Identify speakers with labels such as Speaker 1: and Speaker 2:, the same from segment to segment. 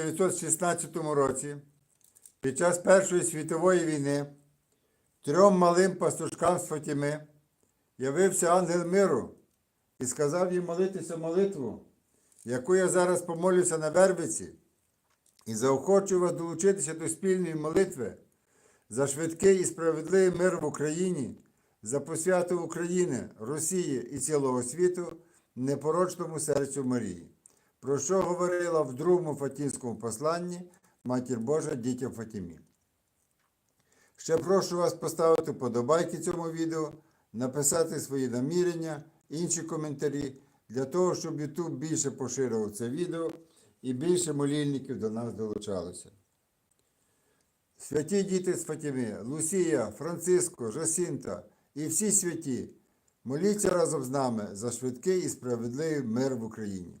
Speaker 1: 1916 році, під час Першої світової війни, трьом малим пастушкам з Фатіми явився ангел миру і сказав їм молитися молитву, яку я зараз помолюся на Вербиці, і заохочую вас долучитися до спільної молитви за швидкий і справедливий мир в Україні, за посвяту України, Росії і цілого світу непорочному серцю Марії, про що говорила в другому Фатінському посланні Матір Божа дітям Фатімі. Ще прошу вас поставити подобайки цьому відео, написати свої намірення, інші коментарі для того, щоб YouTube більше поширював це відео і більше молільників до нас долучалося. Святі діти з Фатіми, Лусія, Франциско, Жасінта і всі святі, моліться разом з нами за швидкий і справедливий мир в Україні.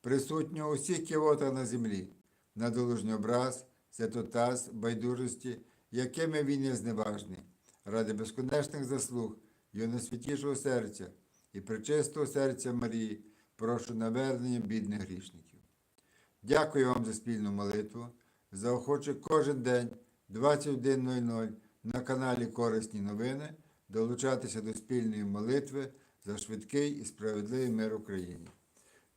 Speaker 1: присутнього у всіх кивотах на землі, на долужній образ, святотаз, байдужості, якими він є зневажний, ради безконечних заслуг Його найсвятішого серця і пречистого серця Марії, прошу навернення бідних грішників. Дякую вам за спільну молитву. Заохочу кожен день 21.00 на каналі Корисні новини долучатися до спільної молитви за швидкий і справедливий мир Україні.